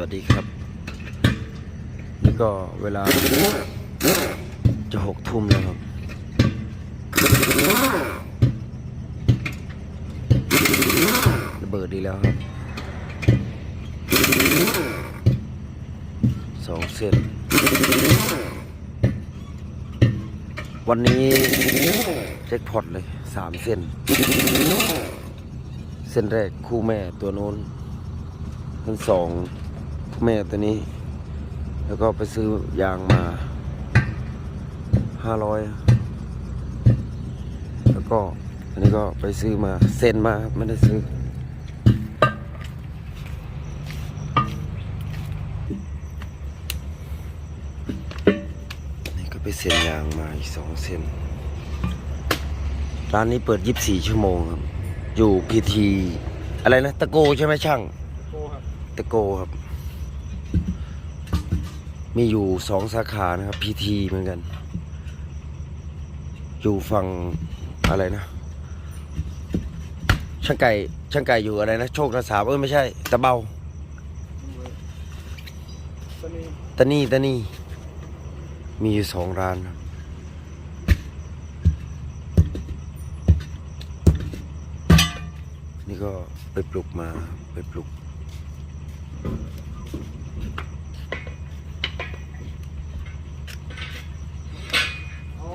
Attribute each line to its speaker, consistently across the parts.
Speaker 1: วัสดีครับ นี่ก็เวลา จะหกทุ่มแล้วครับ ระเบิดดีแล้วครับ สองเส้น วันนี้แจ็คพอตเลยสามเส้น เส้นแรกคู่แม่ตัวโน้นเส้นสอง แม่ตัวนี้ แล้วก็ไปซื้อยางมาห้าร้อยแล้วก็อันนี้ก็ไปซื้อมาเซ็นมาครับไม่ได้ซื้อ นี่ก็ไปเซ็นยางมาอีกสองเส้นร้านนี้เปิด 24 ชั่วโมงครับ อยู่พีที อะไรนะ ตะโกใช่ไหมช่าง
Speaker 2: โกครับ
Speaker 1: ตะโกครับ มีอยู่สองสาขานะครับพีทีเหมือนกัน อยู่ฝั่งอะไรนะ ช่างไก่ช่างไก่อยู่อะไรนะ โชคนาสามเอ้ยไม่ใช่ ตะเบา
Speaker 2: ตอนนี้
Speaker 1: ตะนี่ตะนี่มีอยู่สองร้านครับนี่ก็ไปปลุกมาไปปลุก
Speaker 2: อ๋อ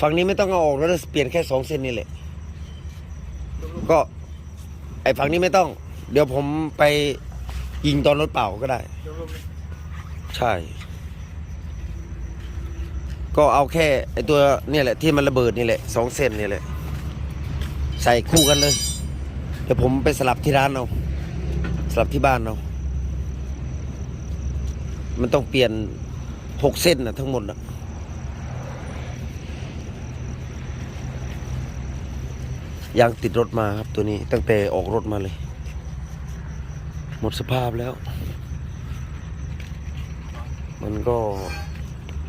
Speaker 1: ฝั่งนี้ไม่ต้องเอาออกแล้วนะเปลี่ยนแค่สองเส้นนี่แหละ ก็ไอ้ฝั่งนี้ไม่ต้อง เดี๋ยวผมไปยิงตอนรถเปล่าก็ได้ ใช่ ก็เอาแค่ไอ้ตัวเนี่ยแหละที่มันระเบิดนี่แหละสองเส้นนี่แหละ ใส่คู่กันเลย เดี๋ยวผมไปสลับที่ร้านเอาสลับที่บ้านเอามันต้องเปลี่ยนหกเส้นนะทั้งหมดนะ ยางติดรถมาครับตัวนี้ตั้งแต่ออกรถมาเลย หมดสภาพแล้ว มันก็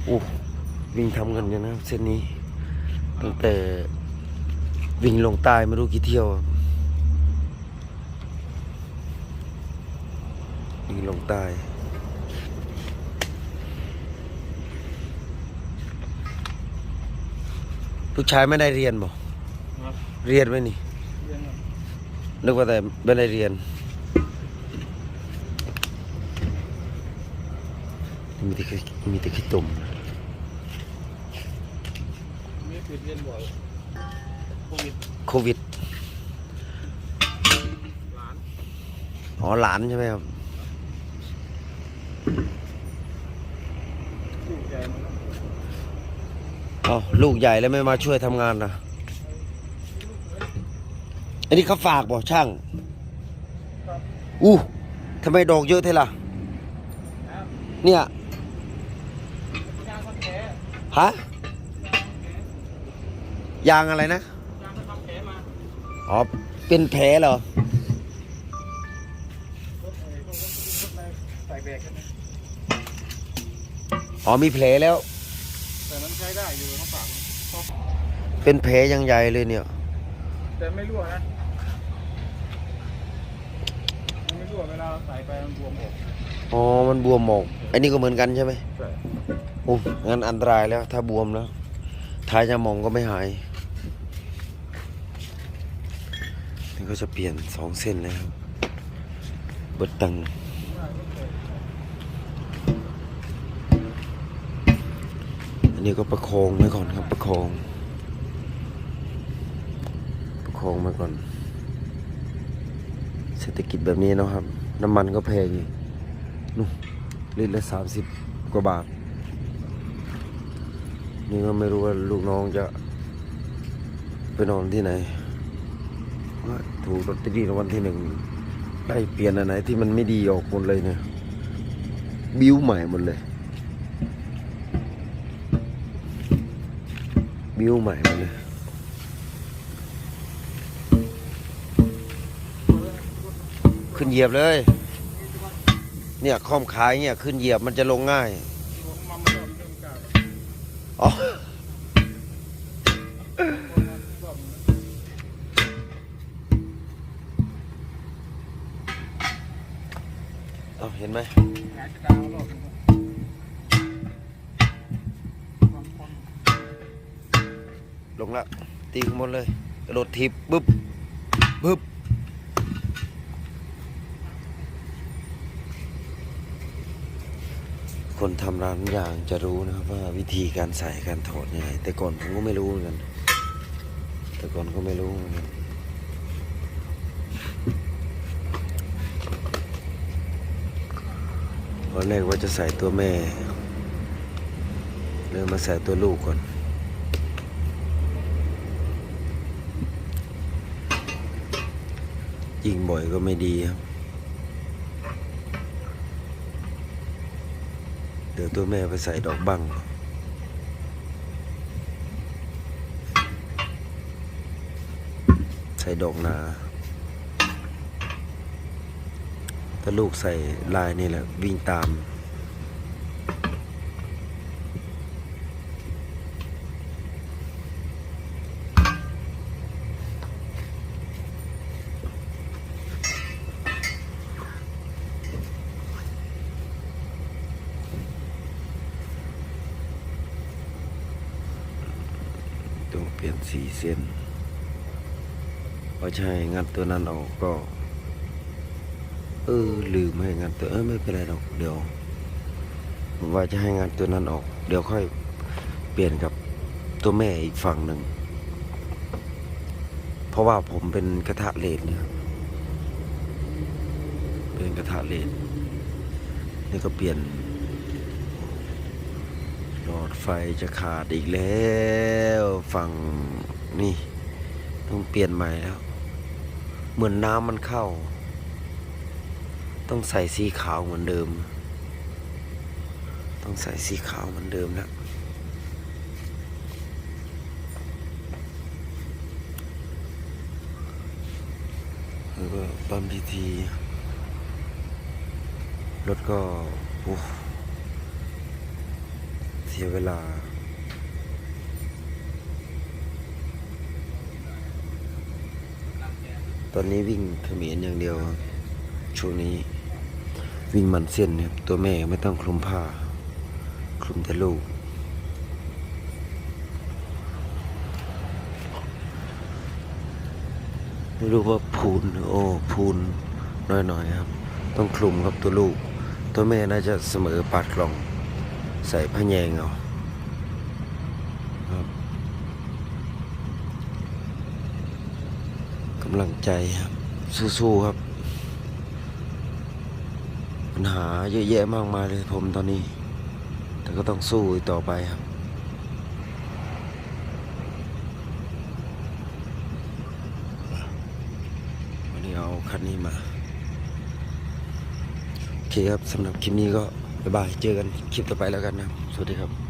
Speaker 1: อู้วิ่งทำกันอยู่นะเส้นนี้ ตั้งแต่วิ่งลงใต้ไม่รู้กี่เที่ยววิ่งลงใต้ลูกชายไม่ได้เรียนบ่
Speaker 2: ครับ
Speaker 1: เรียนไหมนี่
Speaker 2: เรียนครับ
Speaker 1: นึกว่าแต่ไม่ได้เรียนมีแต่ขี้มีแต่ขี้ตุ่ม
Speaker 2: มีปิดเรียนบ่อยโควิด
Speaker 1: โควิด
Speaker 2: หลาน
Speaker 1: อ๋อหลานใช่ไหมครับ
Speaker 2: ถูกใจมัน
Speaker 1: อ๋อลูกใหญ่แล้วไม่มาช่วยทำงานนะ อันนี้เขาฝากบ่ช่าง
Speaker 2: ครับ
Speaker 1: อู้ทำไมดอกเยอะเท่ล่ะ
Speaker 2: ครับ
Speaker 1: เนี่ย
Speaker 2: ยางคนแผล
Speaker 1: ฮะยางอะไรนะ
Speaker 2: ยางไปทำแผลมา
Speaker 1: อ๋อ เป็นแผลเหรอ
Speaker 2: รถไอ้พวกรถรถอะไรใส่แบกกันนะ
Speaker 1: อ๋อมีแผลแล้ว
Speaker 2: แต่มันใช้ได้อยู่เขาฝากมัน
Speaker 1: เป็นแผลยังใหญ่เลยเนี่ย
Speaker 2: แต่ไม่รั่วนะ มันไม่รั่วเวลาเราใส่ไปมันบวมออก
Speaker 1: อ๋อ มันบวมหมอกอันนี้ก็เหมือนกันใช่ไหม
Speaker 2: ใช่
Speaker 1: โอ้งั้นอันตรายแล้ว ถ้าบวมแล้วทายาหมองก็ไม่หาย นี่ก็จะเปลี่ยนสองเส้นแล้วครับเบิดตังค์อันนี้ก็ประคองไว้ก่อนครับประคอง ประคองไว้ก่อนเศรษฐกิจแบบนี้เนาะครับ น้ำมันก็แพงอีกนู่นลิตรละสามสิบกว่าบาท นี่ก็ไม่รู้ว่าลูกน้องจะไปนอนที่ไหนถูกลอตเตอรี่รางวัลที่หนึ่งได้เปลี่ยนอันไหนที่มันไม่ดีออกหมดเลยเนี่ย บิ้วใหม่หมดเลย บิ้วใหม่หมดเลย ขึ้นเหยียบเลย เนี่ยคอมขายเนี่ยขึ้นเหยียบมันจะลงง่าย
Speaker 2: ผมมาไม่ยอมเรื่องกล้า
Speaker 1: อ๋อเอาเห็นไหม
Speaker 2: หงายจะดาวรอบหนึ่งความความ
Speaker 1: ลงละตีข้างบนเลย กระโดดทิปบึ๊บบึ๊บ คนทำร้านยางจะรู้นะครับว่าวิธีการใส่การถอดยังไงแต่ก่อนผมก็ไม่รู้เหมือนกัน แต่ก่อนก็ไม่รู้เหมือนกันตอนแรกว่าจะใส่ตัวแม่เลยมาใส่ตัวลูกก่อนยิงบ่อยก็ไม่ดีครับ เดี๋ยวตัวแม่ไปใส่ดอกบังใส่ดอกนา ถ้าลูกใส่ลายนี่แหละวิ่งตาม ลี่ยนสีเส้นพราะใช่งัดตัวนั้นออกก็ เออลืมให้งัดตัวเออไม่เป็นไรหรอกเดี๋ยวว่าจะให้งัดตัวนั้นออก เดี๋ยวค่อยเปลี่ยนกับตัวแม่อีกฝั่งหนึ่งเพราะว่าผมเป็นกระทะเหล็กเนี่ยเป็นกระทะเหล็กนี่ก็เปลี่ยน หลอดไฟจะขาดอีกแล้วฝั่งนี่ ต้องเปลี่ยนใหม่แล้ว เหมือนน้ำมันเข้า ต้องใส่สีขาวเหมือนเดิม ต้องใส่สีขาวเหมือนเดิมแล้วแล้วก็ปั๊มพีทีรถก็โอ้ สียเวลา ตอนนี้วิ่งเขมีนอย่างเดียวช่วงนี้วิ่งมันเส้นครับตัวแม่ไม่ต้องคลุมผ้า คลุมแต่ลูก ไม่รู้ว่าพูนโอ้พูนน้อยๆครับ ต้องคลุมครับตัวลูก ตัวแม่น่าจะเสมอปาดกล่อง ใส่ผ้าแยงเอาครับกำลังใจครับ สู้ๆครับ ปัญหาเยอะแยะมากมายเลยผมตอนนี้ แต่ก็ต้องสู้ต่อไปครับวันนี้เอาคันนี้มา โอเคครับสำหรับคลิปนี้ก็ บ๊ายบาย เจอกันคลิปต่อไปแล้วกันนะครับสวัสดีครับ